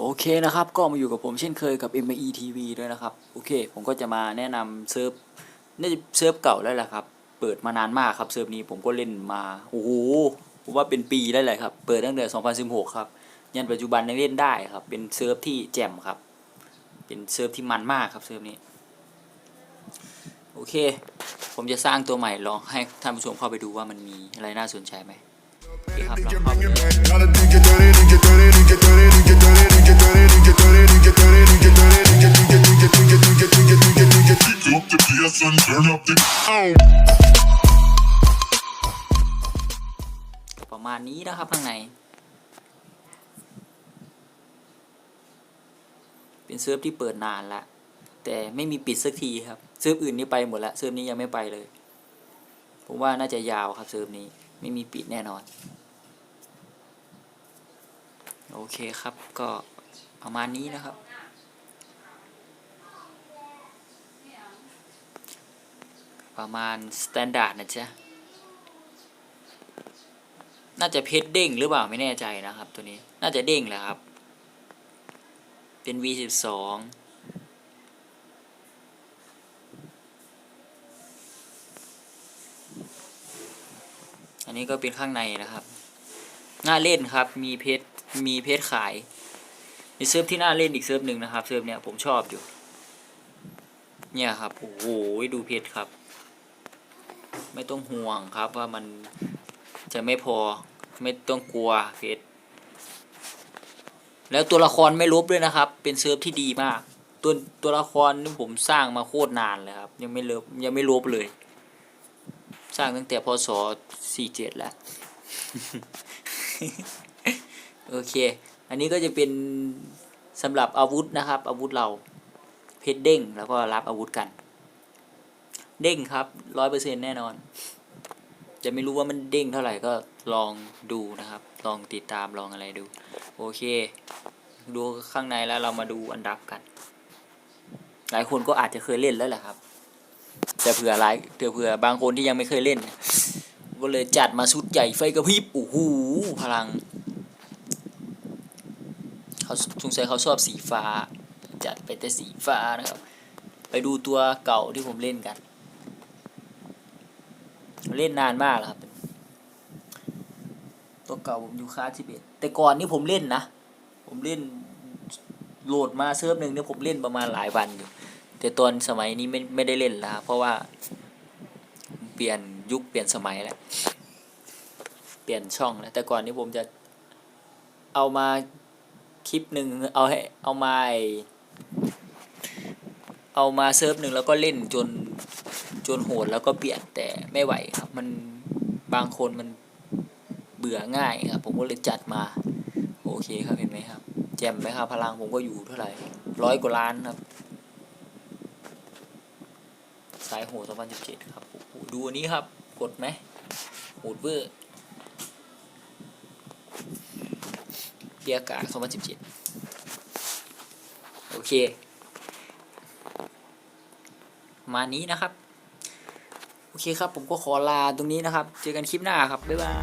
โอเคนะครับ ก็มาอยู่กับผมเช่นเคยกับ m e TV ด้วยนะครับ โอเค ผมก็จะมาแนะนำเซิร์ฟน่าจะเซิร์ฟเก่าแล้วแหละครับ เปิดมานานมากครับเซิร์ฟนี้ผมก็เล่นมา โอ้โหผมว่าเป็นปีได้เลยครับ เปิดตั้งแต่ 2016 ครับ ยันปัจจุบันยังเล่นได้ครับ เป็นเซิร์ฟที่แจ่มครับ เป็นเซิร์ฟที่มันมากครับเซิร์ฟนี้ โอเค ผมจะสร้างตัวใหม่ลองให้ท่านผู้ชมเข้าไปดูว่ามันมีอะไรน่าสนใจไหม ประมาณนี้นะครับข้างใน เป็นเซิร์ฟที่เปิดนานละแต่ไม่มีปิดสักทีครับเซิร์ฟอื่นนี่ไปหมดละเซิร์ฟนี้ยังไม่ไปเลย ผมว่าน่าจะยาวครับเซิร์ฟนี้ไม่มีปิดแน่นอน โอเคครับก็ประมาณนี้นะครับ ประมาณสแตนดาร์ดนะจ๊ะน่าจะเพชรเด้งหรือเปล่าไม่แน่ใจนะครับ ตัวนี้น่าจะเด้งแหละครับ เป็น V12 อันนี้ก็เป็นข้างในนะครับ น่าเล่นครับมีเพชร มีเพชรขาย มีเซิร์ฟที่น่าเล่นอีกเซิร์ฟหนึ่งนะครับ เซิร์ฟเนี้ยผมชอบอยู่ เนี่ยครับ โอ้โหดูเพชรครับ ไม่ต้องห่วงครับว่ามันจะไม่พอ ไม่ต้องกลัวเพชรแล้วตัวละครไม่ลบด้วยนะครับ เป็นเซิร์ฟที่ดีมาก ตัวตัวละครนี่ผมสร้างมาโคตรนานเลยครับ ยังไม่ลบยังไม่ลบเลย สร้างตั้งแต่พศสี่เจ็ดแล้ว โอเค อันนี้ก็จะเป็นสำหรับอาวุธนะครับ อาวุธเรา เพชรเด้งแล้วก็รับอาวุธกัน เด้งครับร้อยเปอร์เซ็นแน่นอน จะไม่รู้ว่ามันเด้งเท่าไหร่ก็ลองดูนะครับ ลองติดตามลองอะไรดู โอเค ดูข้างในแล้วเรามาดูอันดับกัน หลายคนก็อาจจะเคยเล่นแล้วแหละครับ แต่เผื่อหลายเผื่อเผื่อบางคนที่ยังไม่เคยเล่น ก็เลยจัดมาชุดใหญ่ไฟกระพริบโอ้โหพลัง เขาสงสัยเขาชอบสีฟ้า จัดไปแต่สีฟ้านะครับ ไปดูตัวเก่าที่ผมเล่นกัน เล่นนานมากแล้วครับ ตัวเก่าผมอยู่ค่าสิบเอ็ดแต่ก่อนนี่ผมเล่นนะ ผมเล่นโหลดมาเซิร์ฟหนึ่งเนี่ยผมเล่นประมาณหลายวันอยู่ แต่ตอนสมัยนี้ไม่ไม่ได้เล่นแล้วครับเพราะว่าเปลี่ยนยุคเปลี่ยนสมัยแล้ว เปลี่ยนช่องแล้วแต่ก่อนนี้ผมจะเอามา คลิปหนึ่งเอาให้เอามาไอ้เอามาเซิร์ฟหนึ่งแล้วก็เล่นจนจนโหดแล้วก็เปลี่ยนแต่ไม่ไหวครับมันบางคนมันเบื่อง่ายครับผมก็เลยจัดมา โอเคครับเห็นไหมครับ แจ่มไหมครับพลังผมก็อยู่เท่าไหร่ร้อยกว่าล้านครับ สายโหด2017ครับโอ้โหดูอันนี้ครับ กดไหมโหดเวอร์ เกียร์กาก2017 โอเค มานี้นะครับ โอเคครับ ผมก็ขอลาตรงนี้นะครับ เจอกันคลิปหน้าครับ บ๊ายบาย